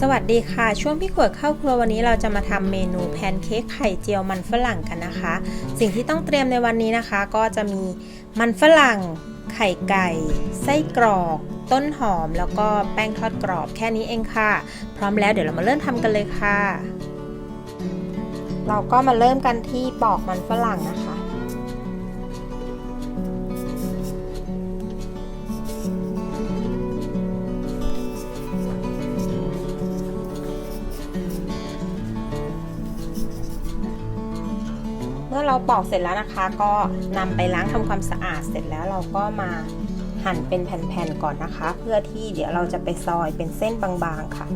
สวัสดีค่ะ ช่วงพี่ขวดเข้าครัววันนี้เราจะมาทำเมนูแพนเค้กไข่เจียวมันฝรั่งกันนะคะ สิ่งที่ต้องเตรียมในวันนี้นะคะ ก็จะมีมันฝรั่ง ไข่ไก่ ไส้กรอก ต้นหอมแล้วก็แป้งทอดกรอบแค่นี้เองค่ะ พร้อมแล้วเดี๋ยวเรามาเริ่มทำกันเลยค่ะ เราก็มาเริ่มกันที่ปอกมันฝรั่งนะคะ เมื่อเราปอกเสร็จแล้วนะคะ ก็นำไปล้างทำความสะอาดเสร็จแล้วเราก็มาหั่นเป็นแผ่นๆก่อนนะคะ เพื่อที่เดี๋ยวเราจะไปซอยเป็นเส้นบางๆค่ะ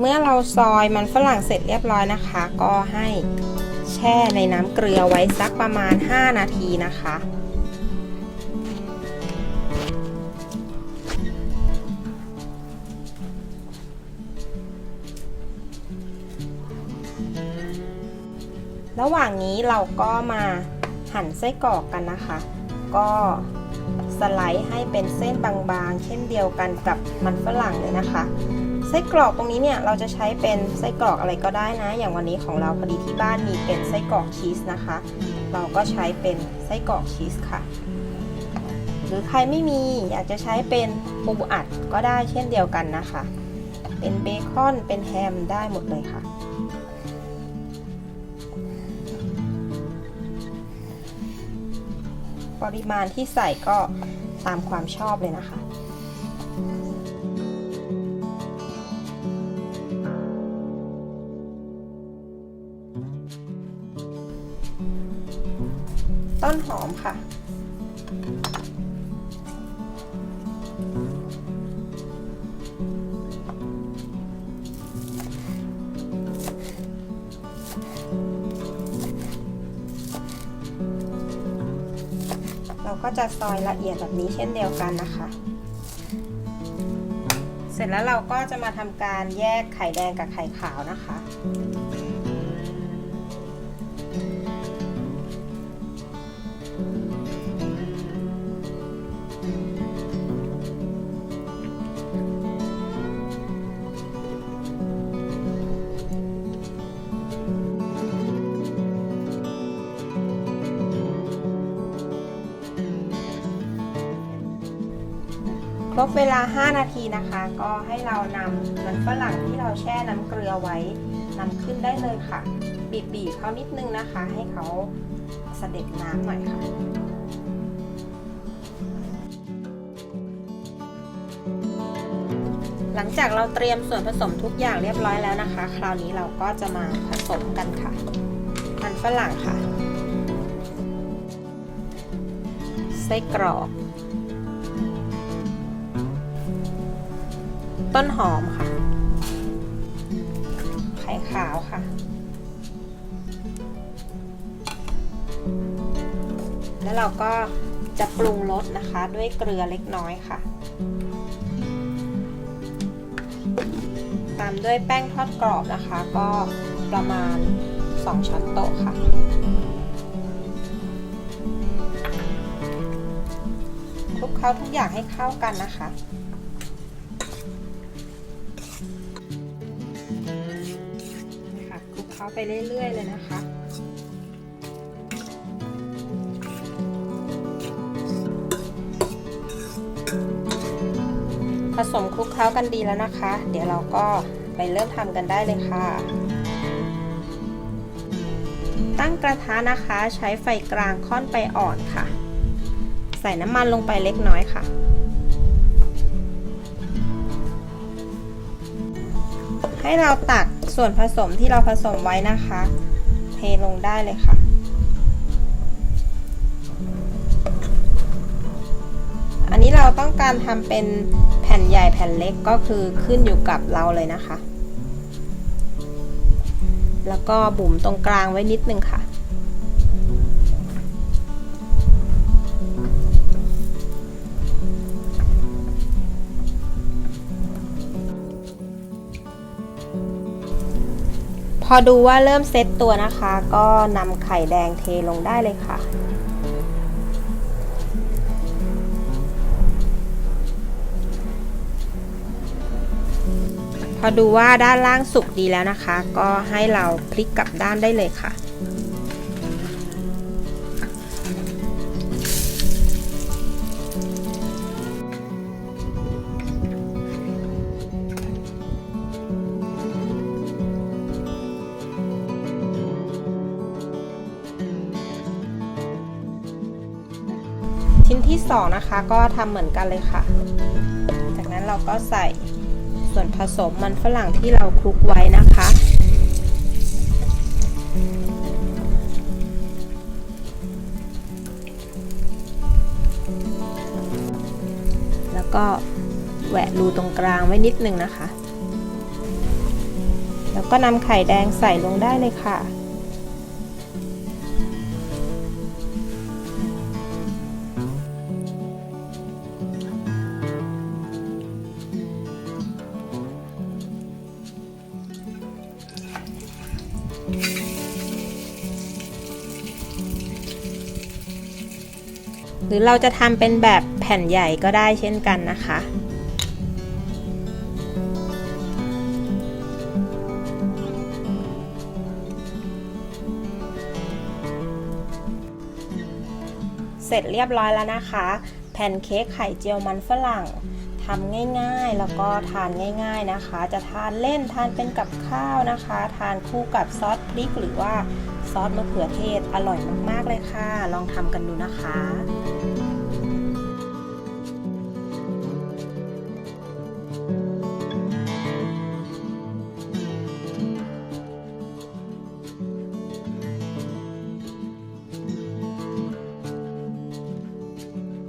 เมื่อเราซอยมันฝรั่งเสร็จเรียบร้อยนะคะ ก็ให้แช่ในน้ำเกลือไว้สักประมาณ 5 นาทีนะคะ ระหว่างนี้เราก็มาหั่นไส้กรอกกันนะคะ ก็สไลด์ให้เป็นเส้นบางๆ เช่นเดียวกันกับมันฝรั่งเลยนะคะ ไส้กรอกตรงนี้เนี่ยเราจะใช้เป็นไส้กรอกอะไรก็ได้นะ อย่างวันนี้ของเราพอดีที่บ้านมีเป็นไส้กรอกชีสนะคะ เราก็ใช้เป็นไส้กรอกชีสค่ะ หรือใครไม่มีอยากจะใช้เป็นปูอัดก็ได้เช่นเดียวกันนะคะ เป็นเบคอนเป็นแฮมได้หมดเลยค่ะปริมาณที่ใส่ก็ตามความชอบเลยนะคะ ต้นหอมค่ะ เราก็จะซอยละเอียดแบบนี้เช่นเดียวกันนะคะ เสร็จแล้วเราก็จะมาทำการแยกไข่แดงกับไข่ขาวนะคะ ครบเวลา 5 นาทีนะคะ ก็ให้เรานำมันฝรั่งที่เราแช่น้ำเกลือไว้นำขึ้นได้เลยค่ะ บีบๆเขานิดนึงนะคะ ให้เขาเสด็จน้ำหน่อยค่ะหลังจากเราเตรียมส่วนผสมทุกอย่างเรียบร้อยแล้วนะคะ คราวนี้เราก็จะมาผสมกันค่ะ มันฝรั่งค่ะ ไส้กรอก ต้นหอมค่ะ ไข่ขาวค่ะ แล้วเราก็จะปรุงรสนะคะ ด้วยเกลือเล็กน้อยค่ะ ตามด้วยแป้งทอดกรอบนะคะ ก็ประมาณ 2 ช้อนโต๊ะค่ะคลุกเคล้าทุกอย่างให้เข้ากันนะคะ ไปเรื่อยๆเลยนะคะผสมคลุกเคล้ากันดีแล้วนะคะ เดี๋ยวเราก็ไปเริ่มทำกันได้เลยค่ะ ตั้งกระทะนะคะใช้ไฟกลางค่อนไปอ่อนค่ะ ใส่น้ำมันลงไปเล็กน้อยค่ะ ให้เราตักส่วนผสมที่เราผสมไว้นะคะ เทลงได้เลยค่ะ อันนี้เราต้องการทำเป็นแผ่นใหญ่แผ่นเล็กก็คือขึ้นอยู่กับเราเลยนะคะ แล้วก็บุ๋มตรงกลางไว้นิดนึงค่ะ พอดูว่าเริ่มเซตตัวนะคะ ก็นำไข่แดงเทลงได้เลยค่ะ พอดูว่าด้านล่างสุกดีแล้วนะคะ ก็ให้เราพลิกกลับด้านได้เลยค่ะ ที่สองนะคะ ก็ทำเหมือนกันเลยค่ะ จากนั้นเราก็ใส่ส่วนผสมมันฝรั่งที่เราคลุกไว้นะคะแล้วก็แหวะรูตรงกลางไว้นิดนึงนะคะ แล้วก็นำไข่แดงใส่ลงได้เลยค่ะ หรือเราจะทำเป็นแบบแผ่นใหญ่ก็ได้เช่นกันนะคะ เสร็จเรียบร้อยแล้วนะคะ แผ่นเค้กไข่เจียวมันฝรั่งทำง่ายๆ แล้วก็ทานง่ายๆนะคะ จะทานเล่นทานเป็นกับข้าวนะคะ ทานคู่กับซอสพริกหรือว่าซอสมะเขือเทศอร่อยมากๆเลยค่ะ ลองทำกันดูนะคะ